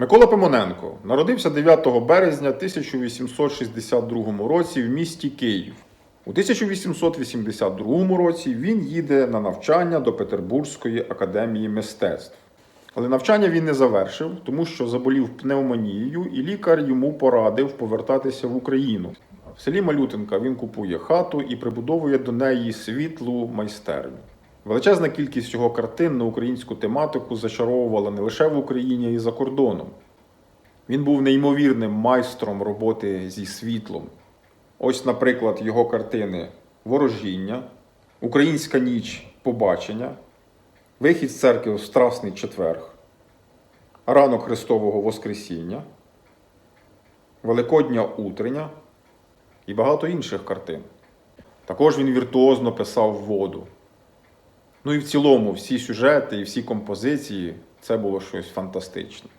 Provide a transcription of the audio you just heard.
Микола Пимоненко народився 9 березня 1862 році в місті Київ. У 1882 році він їде на навчання до Петербурзької академії мистецтв. Але навчання він не завершив, тому що заболів пневмонією, і лікар йому порадив повертатися в Україну. В селі Малютинка він купує хату і прибудовує до неї світлу майстерню. Величезна кількість його картин на українську тематику зачаровувала не лише в Україні, а й за кордоном. Він був неймовірним майстром роботи зі світлом. Ось, наприклад, його картини Ворожіння, Українська ніч побачення, Вихід з церкви в Страсний четверг, Ранок Христового Воскресіння, Великодня Утреня і багато інших картин. Також він віртуозно писав воду. Ну і в цілому всі сюжети і всі композиції це було щось фантастичне.